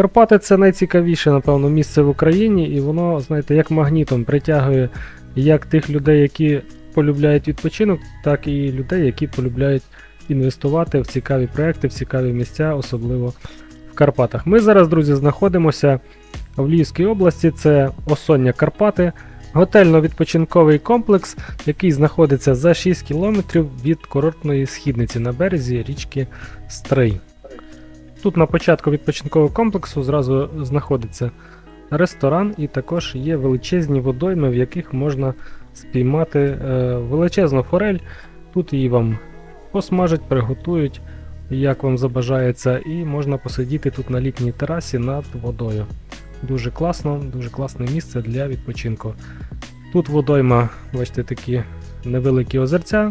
Карпати це найцікавіше, напевно, місце в Україні, і воно, знаєте, як магнітом притягує як тих людей, які полюбляють відпочинок, так і людей, які полюбляють інвестувати в цікаві проекти, в цікаві місця, особливо в Карпатах. Ми зараз, друзі, знаходимося в Львівській області, це Осоння Карпати, готельно-відпочинковий комплекс, який знаходиться за 6 кілометрів від курортної східниці на березі річки Стрий. Тут на початку відпочинкового комплексу зразу знаходиться ресторан, і також є величезні водойми, в яких можна спіймати е, величезну форель. Тут її вам посмажать, приготують, як вам забажається, і можна посидіти тут на літній терасі над водою. Дуже класно, дуже класне місце для відпочинку. Тут водойма, бачите, такі невеликі озерця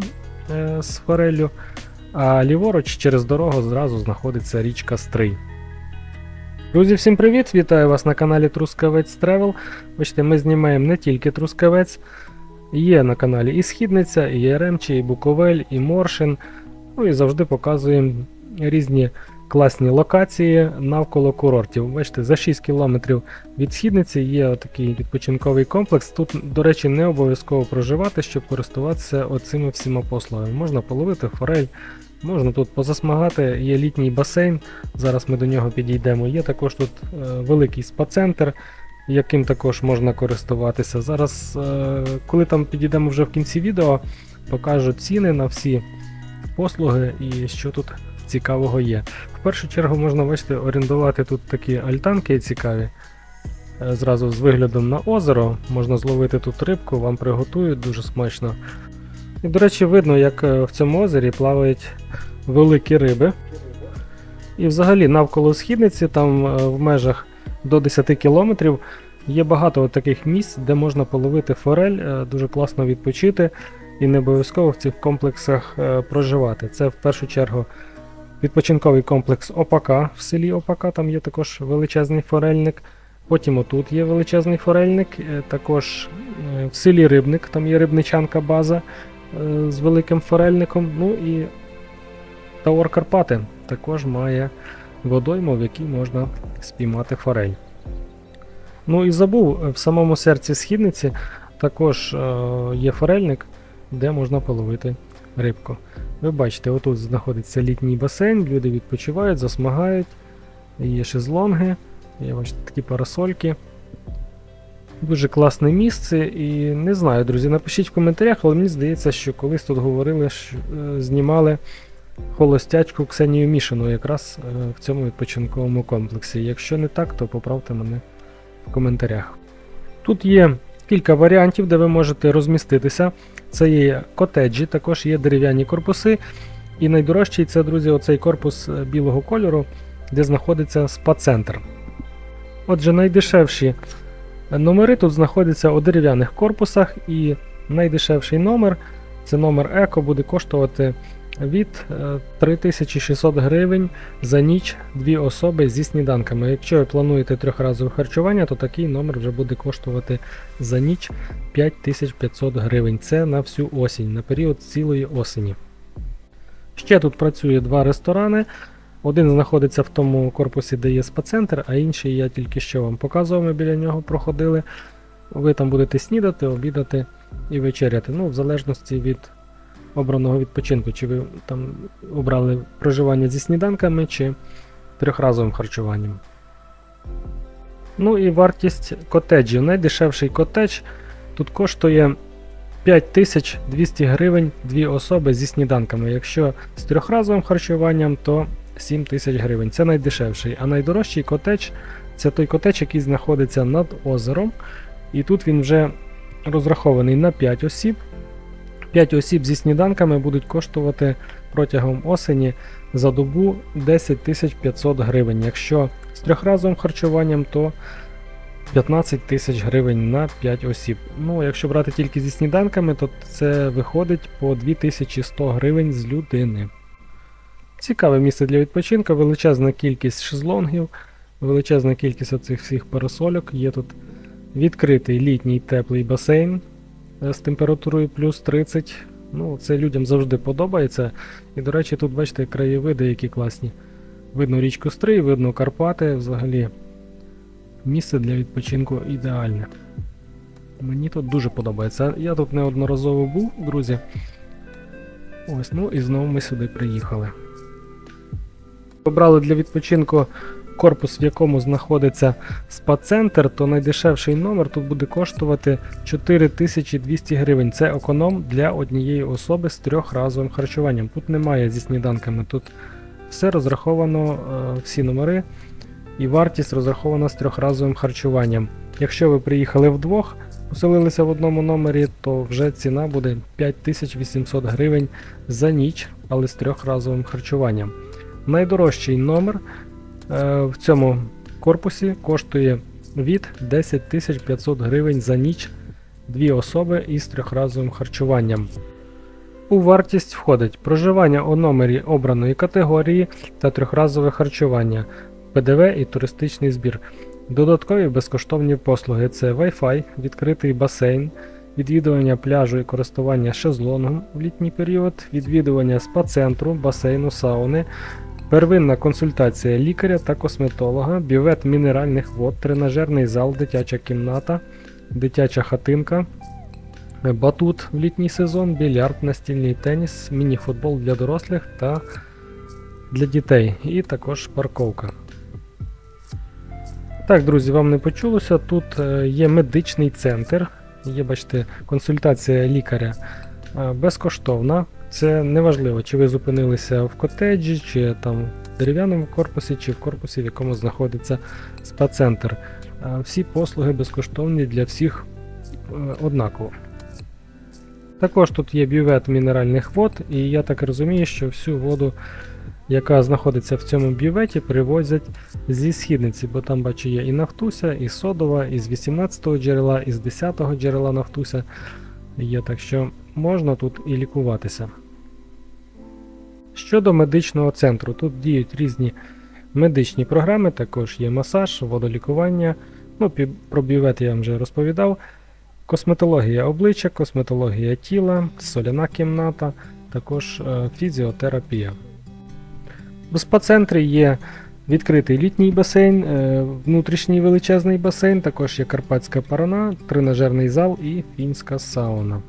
е, з фореллю, а ліворуч через дорогу зразу знаходиться річка Стрий. Друзі, всім привіт! Вітаю вас на каналі Трускавець Тревел. Бачите, ми знімаємо не тільки Трускавець, є на каналі і Східниця, і Яремчі, і Буковель, і Моршин. Ну і завжди показуємо різні класні локації навколо курортів. Бачите, за 6 кілометрів від східниці є такий відпочинковий комплекс. Тут, до речі, не обов'язково проживати, щоб користуватися оцими всіма послугами. Можна половити форель, можна тут позасмагати, є літній басейн. Зараз ми до нього підійдемо. Є також тут е, великий спа-центр, яким також можна користуватися. Зараз, е, коли там підійдемо вже в кінці відео, покажу ціни на всі послуги і що тут цікавого є. В першу чергу можна бачите, орендувати тут такі альтанки цікаві. е, Зразу з виглядом на озеро. Можна зловити тут рибку, вам приготують дуже смачно. І, до речі, видно, як е, в цьому озері плавають великі риби. І взагалі навколо східниці, там е, в межах до 10 кілометрів, є багато таких місць, де можна половити форель, дуже класно відпочити і не обов'язково в цих комплексах проживати. Це в першу чергу відпочинковий комплекс Опака в селі Опака, там є також величезний форельник. Потім отут є величезний форельник, е, також е, в селі Рибник, там є рибничанка база е, з великим форельником. Ну і Таор Карпати також має водойму, в якій можна спіймати форель. Ну і забув, в самому серці східниці також є форельник, де можна половити рибку. Ви бачите, отут знаходиться літній басейн, люди відпочивають, засмагають, є шезлонги, є бачите, такі парасольки. Дуже класне місце, і не знаю, друзі, напишіть в коментарях, але мені здається, що колись тут говорили, що е, знімали холостячку Ксенію Мішину якраз е, в цьому відпочинковому комплексі. Якщо не так, то поправте мене в коментарях. Тут є кілька варіантів, де ви можете розміститися. Це є котеджі, також є дерев'яні корпуси. І найдорожчий це, друзі, оцей корпус е, білого кольору, де знаходиться спа-центр. Отже, найдешевші номери тут знаходяться у дерев'яних корпусах, і найдешевший номер це номер Еко, буде коштувати від е, 3600 гривень за ніч дві особи зі сніданками. Якщо ви плануєте трьохразове харчування, то такий номер вже буде коштувати за ніч 5500 гривень. Це на всю осінь, на період цілої осені. Ще тут працює два ресторани. Один знаходиться в тому корпусі, де є спа-центр, а інший я тільки що вам показував, ми біля нього проходили. Ви там будете снідати, обідати і вечеряти. Ну, в залежності від обраного відпочинку, чи ви там обрали проживання зі сніданками, чи трьохразовим харчуванням. Ну і вартість котеджів. Найдешевший котедж тут коштує 5200 гривень дві особи зі сніданками. Якщо з трьохразовим харчуванням, то 7000 гривень. Це найдешевший. А найдорожчий котедж це той котедж, який знаходиться над озером. І тут він вже розрахований на 5 осіб. 5 осіб зі сніданками будуть коштувати протягом осені за добу 10 500 гривень. Якщо з трьохразовим харчуванням, то 15 тисяч гривень на 5 осіб. Ну, якщо брати тільки зі сніданками, то це виходить по 2100 гривень з людини. Цікаве місце для відпочинку, величезна кількість шезлонгів, величезна кількість оцих всіх парасольок. Є тут відкритий літній теплий басейн з температурою плюс 30. Ну, це людям завжди подобається. І, до речі, тут, бачите, краєвиди, які класні. Видно річку Стрий, видно Карпати. Взагалі місце для відпочинку ідеальне. Мені тут дуже подобається. Я тут неодноразово був, друзі. Ось, ну і знову ми сюди приїхали. Обрали для відпочинку корпус, в якому знаходиться спа-центр, то найдешевший номер тут буде коштувати 4200 гривень. Це економ для однієї особи з трьохразовим харчуванням. Тут немає зі сніданками, тут все розраховано, е, всі номери, і вартість розрахована з трьохразовим харчуванням. Якщо ви приїхали вдвох, поселилися в одному номері, то вже ціна буде 5800 гривень за ніч, але з трьохразовим харчуванням. Найдорожчий номер в цьому корпусі коштує від 10 500 гривень за ніч дві особи із трьохразовим харчуванням. У вартість входить проживання у номері обраної категорії та трьохразове харчування, ПДВ і туристичний збір. Додаткові безкоштовні послуги це Wi-Fi, відкритий басейн, відвідування пляжу і користування шезлонгом в літній період, відвідування спа-центру, басейну, сауни, первинна консультація лікаря та косметолога, бювет мінеральних вод, тренажерний зал, дитяча кімната, дитяча хатинка, батут в літній сезон, більярд, настільний теніс, міні-футбол для дорослих та для дітей, і також парковка. Так, друзі, вам не почулося. Тут е, є медичний центр, є, бачите, консультація лікаря е, безкоштовна. Це неважливо, чи ви зупинилися в котеджі, чи там в дерев'яному корпусі, чи в корпусі, в якому знаходиться спа-центр. Всі послуги безкоштовні для всіх е, однаково. Також тут є бювет мінеральних вод, і я так розумію, що всю воду, яка знаходиться в цьому бюветі, привозять зі східниці, бо там бачу є і нафтуся, і содова, і з 18-го джерела, і з 10-го джерела нафтуся є, так що можна тут і лікуватися. Щодо медичного центру, тут діють різні медичні програми, також є масаж, водолікування. Ну, про бювет я вам вже розповідав. Косметологія обличчя, косметологія тіла, соляна кімната, також е, фізіотерапія. В спа-центрі є відкритий літній басейн, е, внутрішній величезний басейн, також є карпатська парана, тренажерний зал і фінська сауна.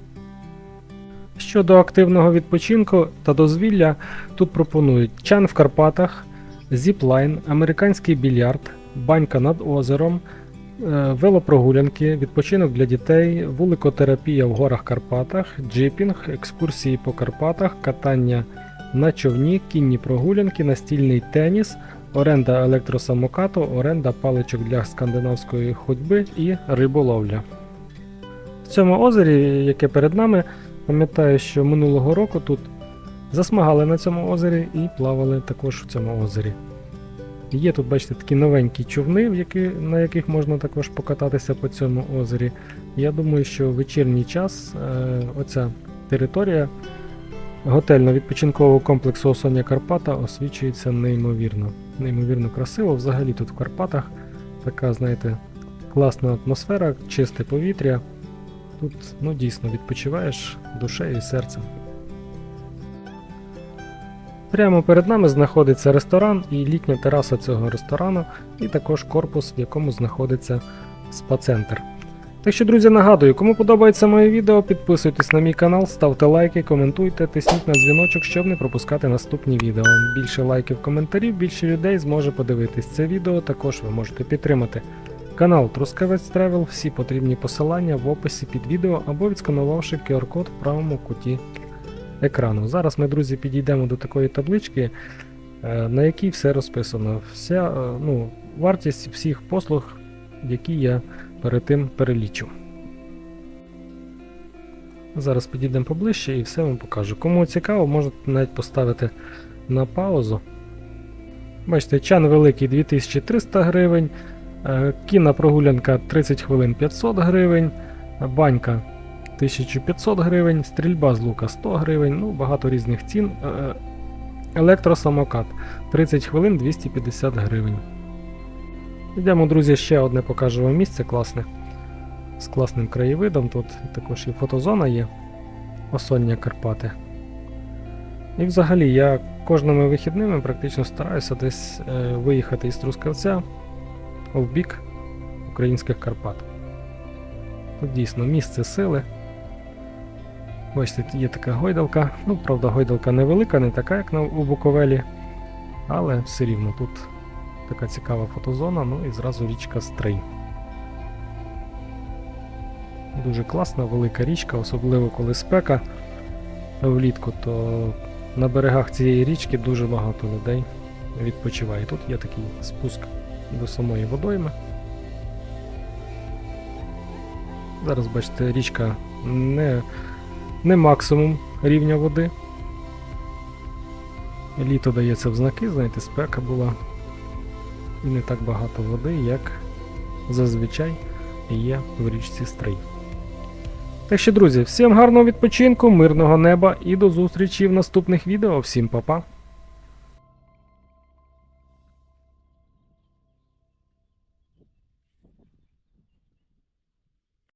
Щодо активного відпочинку та дозвілля, тут пропонують чан в Карпатах, зіплайн, американський більярд, банька над озером, е, велопрогулянки, відпочинок для дітей, вуликотерапія в горах Карпатах, джипінг, екскурсії по Карпатах, катання на човні, кінні прогулянки, настільний теніс, оренда електросамокату, оренда паличок для скандинавської ходьби і риболовля. В цьому озері, яке перед нами, пам'ятаю, що минулого року тут засмагали на цьому озері і плавали також в цьому озері. Є тут, бачите, такі новенькі човни, які, на яких можна також покататися по цьому озері. Я думаю, що в вечірній час е, оця територія готельно-відпочинкового комплексу Осоння Карпата освічується неймовірно. Неймовірно красиво. Взагалі тут в Карпатах така, знаєте, класна атмосфера, чисте повітря. Тут ну, дійсно відпочиваєш душею і серцем. Прямо перед нами знаходиться ресторан і літня тераса цього ресторану, і також корпус, в якому знаходиться спа-центр. Так що, друзі, нагадую, кому подобається моє відео, підписуйтесь на мій канал, ставте лайки, коментуйте, тисніть на дзвіночок, щоб не пропускати наступні відео. Більше лайків, коментарів, більше людей зможе подивитись це відео, також ви можете підтримати. Канал Трускавець Тревел, всі потрібні посилання в описі під відео або відсканувавши QR-код в правому куті екрану. Зараз ми, друзі, підійдемо до такої таблички, е, на якій все розписано. Вся е, ну, вартість всіх послуг, які я перед тим перелічу. Зараз підійдемо поближче і все вам покажу. Кому цікаво, можете навіть поставити на паузу. Бачите, чан великий 2300 гривень, кінна прогулянка 30 хвилин 500 гривень, банька 1500 гривень, стрільба з лука 100 гривень, ну багато різних цін. Е, Електросамокат 30 хвилин 250 гривень. Йдемо, друзі, ще одне покажу вам місце класне. З класним краєвидом. Тут також і фотозона є. Осоння Карпати. І взагалі я кожними вихідними практично стараюся десь е, виїхати із Трускавця в бік українських Карпат. Тут дійсно місце сили. Бачите, є така гойдалка. Ну, правда, гойдалка невелика, не така, як на, у Буковелі. Але все рівно тут така цікава фотозона, ну і зразу річка Стрий. Дуже класна, велика річка, особливо коли спека влітку, то на берегах цієї річки дуже багато людей відпочиває. Тут є такий спуск до самої водойми. Зараз бачите, річка не, не максимум рівня води. Літо дається в знаки, знаєте, спека була. І не так багато води, як зазвичай є в річці Стрий. Так що, друзі, всім гарного відпочинку, мирного неба і до зустрічі в наступних відео. Всім па-па!